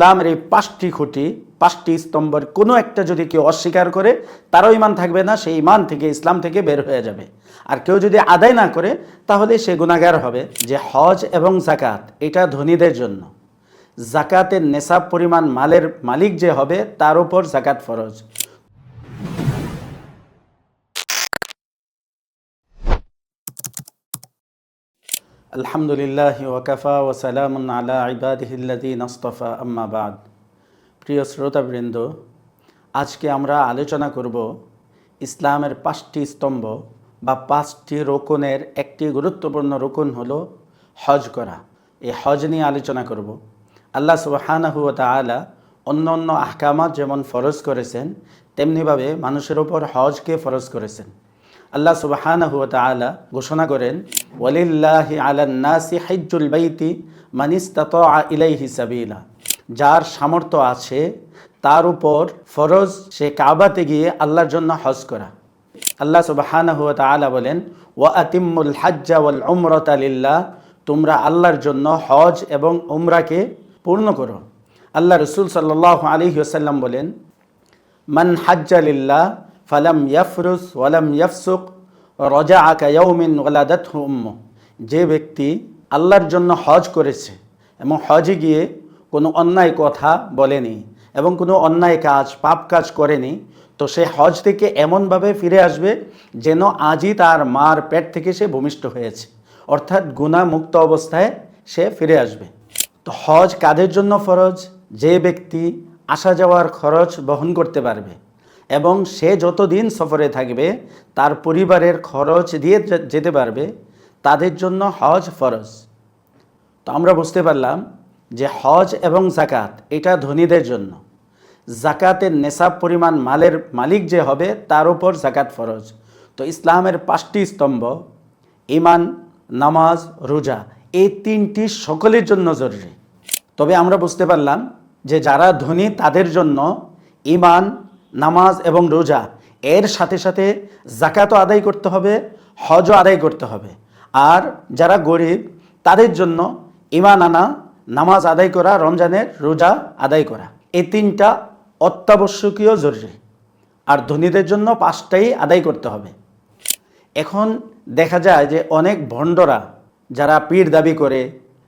ইসলামের এই পাঁচটি খুঁটি, পাঁচটি স্তম্ভের কোনো একটা যদি কেউ অস্বীকার করে, তারও ইমান থাকবে না, সেই ইমান থেকে, ইসলাম থেকে বের হয়ে যাবে। আর কেউ যদি আদায় না করে, তাহলে সে গুণাগার হবে যে হজ এবং জাকাত এটা ধনীদের জন্য। জাকাতের নেশাব পরিমাণ মালের মালিক যে হবে, তার উপর জাকাত ফরজ। আলহামদুলিল্লাহ ওয়াকাফা ও সালাম আলা ইবাদিহিল্লাদিন আস্তফা, আম্মা বাদ। প্রিয় শ্রোতাবৃন্দ, আজকে আমরা আলোচনা করব ইসলামের পাঁচটি স্তম্ভ বা পাঁচটি রোকনের, একটি গুরুত্বপূর্ণ রোকন হলো হজ করা। এই হজ নিয়ে আলোচনা করব। আল্লাহ সুবাহানাহু তালা অন্য অন্য আহকামাত যেমন ফরজ করেছেন, তেমনিভাবে মানুষের ওপর হজকে ফরজ করেছেন। আল্লাহ সুবাহানাহু তালা ঘোষণা করেন, ওয়ালিল্লাহি আলান্নাসি হাজ্জুল বাইতি মানিস্তাত ইলাইহি সাবিলা। যার সামর্থ্য আছে, তার উপর ফরজ সে কাবাতে গিয়ে আল্লাহর জন্য হজ করা। আল্লাহ সুবাহানাহু তালা বলেন, ওয়া আতিমুল হাজ্জা ওয়াল উমরতা লিল্লাহ। তোমরা আল্লাহর জন্য হজ এবং উমরাকে পূর্ণ করো। আল্লাহ রসুল সাল্লাহ আলী বলেন, মান হাজ্জালিল্লাহ ফালাম ইয়াফরুস ওয়ালাম ইয়াফসুক রজা আকা ইয়ৌমিন ওয়ালাদাত উম্ম যে ব্যক্তি আল্লাহর জন্য হজ করেছে এবং হজে গিয়ে কোনো অন্যায় কথা বলেনি এবং কোনো অন্যায় কাজ, পাপ কাজ করেনি, তো সে হজ থেকে এমনভাবে ফিরে আসবে যেন আজই তার মার পেট থেকে সে ভূমিষ্ঠ হয়েছে। অর্থাৎ গুণামুক্ত অবস্থায় সে ফিরে আসবে। তো হজ কাদের জন্য ফরজ? যে ব্যক্তি আসা যাওয়ার খরচ বহন করতে পারবে। এবং সে যতদিন সফরে থাকবে, তার পরিবারের খরচ দিয়ে যেতে পারবে, তাদের জন্য হজ ফরজ। তো আমরা বুঝতে পারলাম যে হজ এবং জাকাত এটা ধনীদের জন্য। জাকাতের নেশাব পরিমাণ মালের মালিক যে হবে, তার উপর জাকাত ফরজ। তো ইসলামের পাঁচটি স্তম্ভ ইমান নামাজ, রোজা, এই তিনটি সকলের জন্য জরুরি। তবে আমরা বুঝতে পারলাম যে যারা ধনী, তাদের জন্য ইমান নামাজ এবং রোজা, এর সাথে সাথে জাকাতও আদায় করতে হবে, হজও আদায় করতে হবে। আর যারা গরিব, তাদের জন্য ইমান আনা, নামাজ আদায় করা, রমজানের রোজা আদায় করা, এই তিনটা অত্যাবশ্যকীয় জরুরি। আর ধনীদের জন্য পাঁচটাই আদায় করতে হবে। এখন দেখা যায় যে অনেক ভণ্ডরা যারা পীর দাবি করে,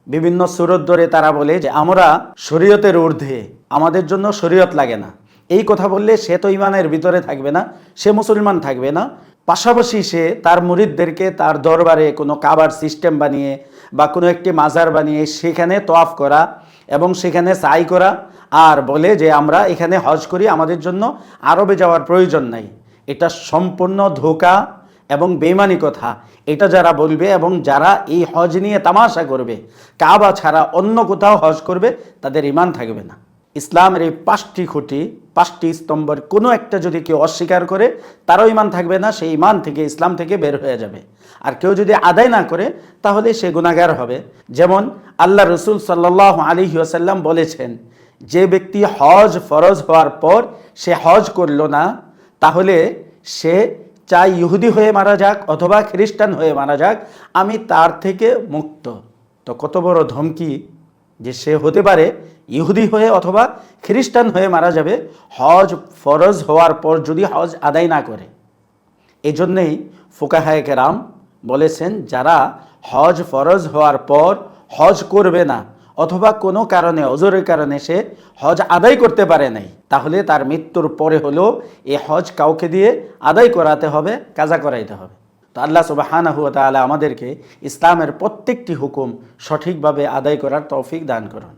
বিভিন্ন সুরত ধরে তারা বলে যে, আমরা শরীয়তের ঊর্ধ্বে, আমাদের জন্য শরীয়ত লাগে না। এই কথা বললে সে তো ইমানের ভিতরে থাকবে না, সে মুসলমান থাকবে না। পাশাপাশি সে তার মুরিদদেরকে তার দরবারে কোনো কাবার সিস্টেম বানিয়ে বা কোনো একটি মাজার বানিয়ে সেখানে তোয়াফ করা এবং সেখানে সাই করা আর বলে যে আমরা এখানে হজ করি, আমাদের জন্য আরবে যাওয়ার প্রয়োজন নাই। এটা সম্পূর্ণ ধোকা এবং বেমানি কথা। এটা যারা বলবে এবং যারা এই হজ নিয়ে তামাশা করবে, কাবা ছাড়া অন্য কোথাও হজ করবে, তাদের ইমান থাকবে না। ইসলামের এই পাঁচটি খুঁটি, পাঁচটি স্তম্ভের কোনো একটা যদি কেউ অস্বীকার করে, তারও ইমান থাকবে না, সেই ইমান থেকে, ইসলাম থেকে বের হয়ে যাবে। আর কেউ যদি আদায় না করে, তাহলে সে গুণাগার হবে। যেমন আল্লাহ রসুল সাল্লাহ আলী আসাল্লাম বলেছেন, যে ব্যক্তি হজ ফরজ হওয়ার পর সে হজ করল না, তাহলে সে চাই ইহুদি হয়ে মারা যাক অথবা খ্রিস্টান হয়ে মারা যাক, আমি তার থেকে মুক্ত। তো কত বড় ধমকি যে সে হতে পারে ইহুদি হয়ে অথবা খ্রিস্টান হয়ে মারা যাবে, হজ ফরজ হওয়ার পর যদি হজ আদায় না করে। এই জন্যেই ফোকাহায় কেরাম বলেছেন, যারা হজ ফরজ হওয়ার পর হজ করবে না, অথবা কোনো কারণে, অজরের কারণে সে হজ আদায় করতে পারে নাই, তাহলে তার মৃত্যুর পরে হলেও এ হজ কাউকে দিয়ে আদায় করাতে হবে, কাজা করাইতে হবে। তো আল্লাহ সুবাহানাহু তাআলা আমাদেরকে ইসলামের প্রত্যেকটি হুকুম সঠিকভাবে আদায় করার তৌফিক দান করুন।